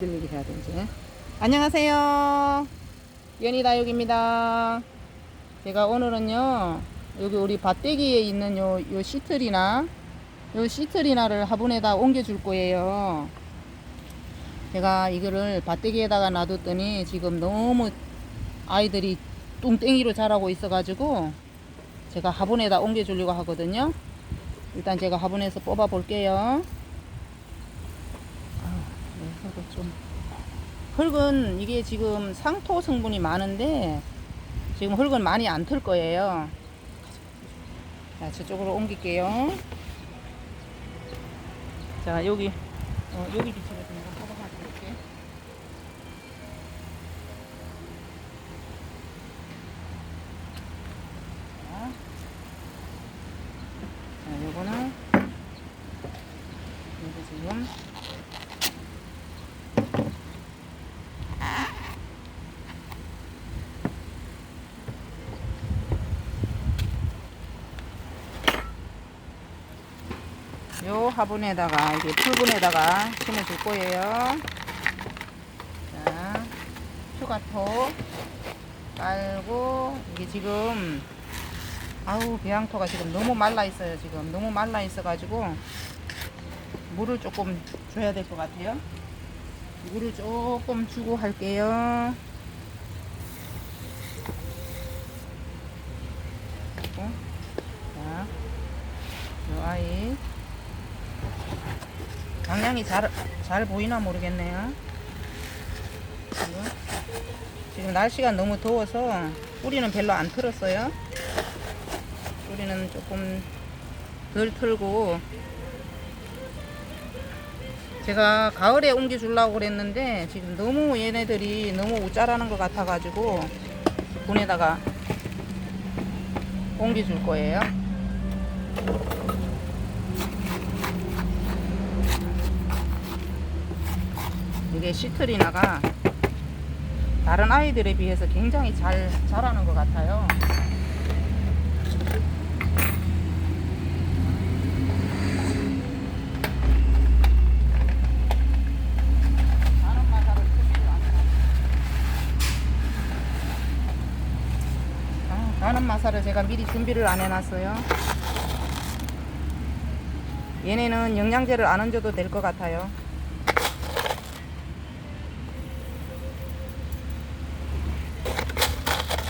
들리게 해야 되지. 안녕하세요. 연희다육입니다. 제가 오늘은요, 여기 우리 밭대기에 있는 요, 요 시트리나, 요 시트리나를 화분에다 옮겨줄 거예요. 제가 이거를 밭대기에다가 놔뒀더니 지금 너무 아이들이 뚱땡이로 자라고 있어가지고 제가 화분에다 옮겨주려고 하거든요. 일단 제가 화분에서 뽑아 볼게요. 네, 흙을 좀 흙은 이게 지금 상토 성분이 많은데 지금 흙은 많이 안 틀 거예요. 자, 저쪽으로 옮길게요. 자, 여기 어, 여기 비치를 좀 뽑아가 볼게. 자, 자, 요거는 여기 지금 요 화분에다가 이게 풀분에다가 심어줄 거예요. 자, 휴가토 깔고 이게 지금 아우 배양토가 지금 너무 말라 있어요. 지금 너무 말라 있어 가지고 물을 조금 줘야 될 것 같아요. 물을 조금 주고 할게요. 자, 요 아이 방향이 잘, 잘 보이나 모르겠네요. 지금 날씨가 너무 더워서 뿌리는 별로 안 틀었어요. 뿌리는 조금 덜 틀고 제가 가을에 옮겨 주려고 그랬는데 지금 너무 얘네들이 너무 우짜라는 것 같아 가지고 분에다가 옮겨 줄 거예요. 이게 시트리나가 다른 아이들에 비해서 굉장히 잘 자라는 것 같아요. 아, 다른 마사를 제가 미리 준비를 안 해놨어요. 얘네는 영양제를 안 얹어도 될 것 같아요.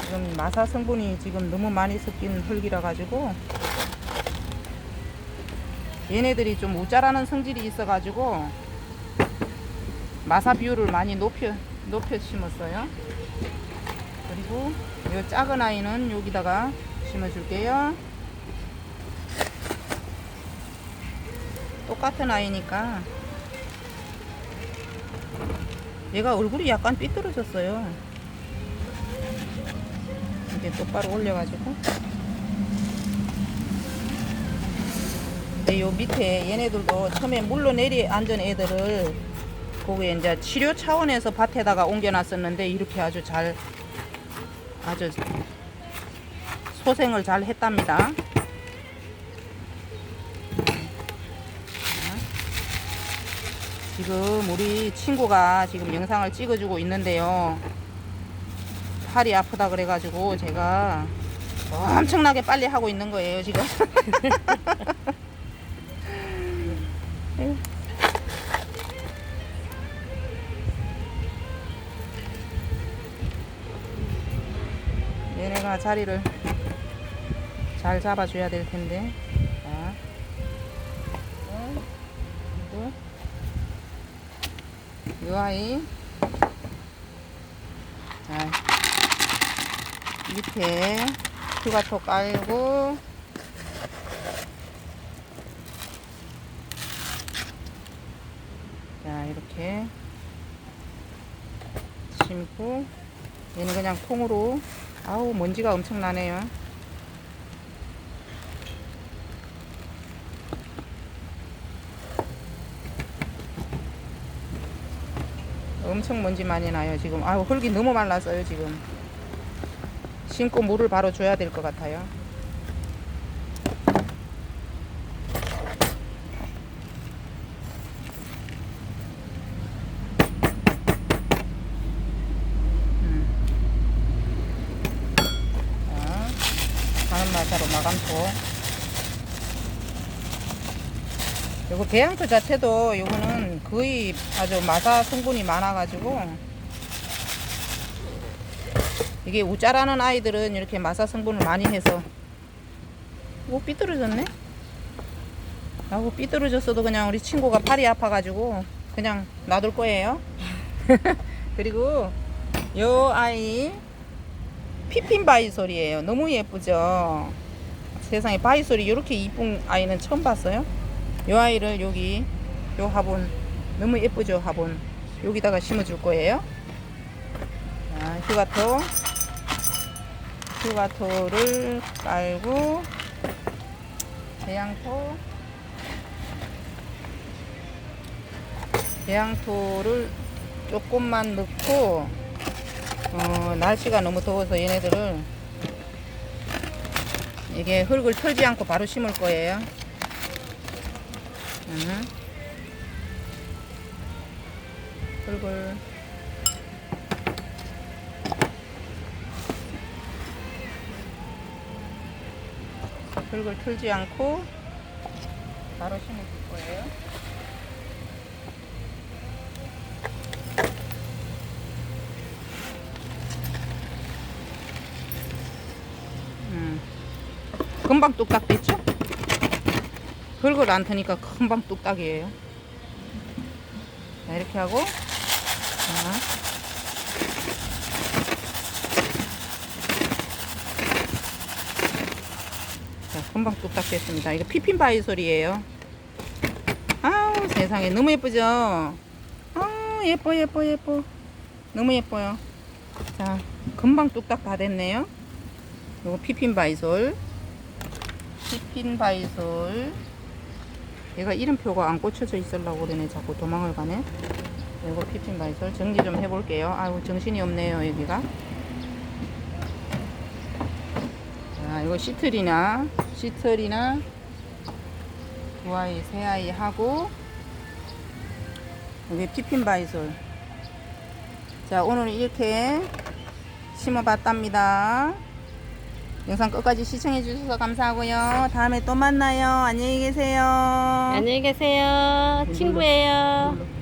지금 마사 성분이 지금 너무 많이 섞인 흙이라 가지고 얘네들이 좀 우짜라는 성질이 있어 가지고 마사 비율을 많이 높여 높여 심었어요. 그리고 이 작은 아이는 여기다가 심어 줄게요. 똑같은 아이니까 얘가 얼굴이 약간 삐뚤어졌어요. 이게 똑바로 올려가지고 요 밑에 얘네들도 처음에 물로 내리 앉은 애들을 거기에 이제 치료 차원에서 밭에다가 옮겨놨었는데 이렇게 아주 잘 아주 소생을 잘 했답니다. 지금 우리 친구가 지금 영상을 찍어주고 있는데요. 팔이 아프다 그래가지고 제가 엄청나게 빨리 하고 있는 거예요 지금. 얘네가 자리를 잘 잡아줘야 될 텐데. 이 아이. 자, 밑에 휴가토 깔고. 자 이렇게 심고. 얘는 그냥 통으로. 아우 먼지가 엄청 나네요. 엄청 먼지 많이 나요 지금. 아우 흙이 너무 말랐어요 지금 심고 물을 바로 줘야 될 것 같아요. 배양토 자체도 요거는 거의 아주 마사 성분이 많아 가지고 이게 우짜라는 아이들은 이렇게 마사 성분을 많이 해서 오 삐뚤어졌네? 아고 삐뚤어졌어도 그냥 우리 친구가 팔이 아파가지고 그냥 놔둘 거예요. 그리고 요 아이 피핀 바이솔이에요. 너무 예쁘죠? 세상에 바이솔이 이렇게 이쁜 아이는 처음 봤어요? 요 아이를 여기 요 화분 너무 예쁘죠 화분? 여기다가 심어줄 거예요. 자, 휴가토 휴가토를 깔고 배양토 배양토를 조금만 넣고 어, 날씨가 너무 더워서 얘네들을 이게 흙을 털지 않고 바로 심을 거예요. 음. 흙을 흙을 털지 않고 바로 심을 거예요. 음. 금방 뚝딱 됐죠? 흙을 안 트니까 금방 뚝딱이에요. 자, 이렇게 하고, 자. 금방 뚝딱 됐습니다. 이거 피핀 바이솔이에요. 아우, 세상에. 너무 예쁘죠? 아우, 예뻐, 예뻐, 예뻐. 너무 예뻐요. 자, 금방 뚝딱 다 됐네요. 요거 피핀 바이솔. 피핀 바이솔. 얘가 이름표가 안 꽂혀져 있으려고 그러네. 자꾸 도망을 가네. 요거 피핀 바이솔. 정리 좀 해볼게요. 아이고, 정신이 없네요, 여기가. 자, 이거 시틀이나, 시틀이나, 두 아이, 세 아이 하고, 여기 피핀 바이솔. 자, 오늘 이렇게 심어봤답니다. 영상 끝까지 시청해 주셔서 감사하고요. 다음에 또 만나요. 안녕히 계세요. 안녕히 계세요. 친구예요. 눌러.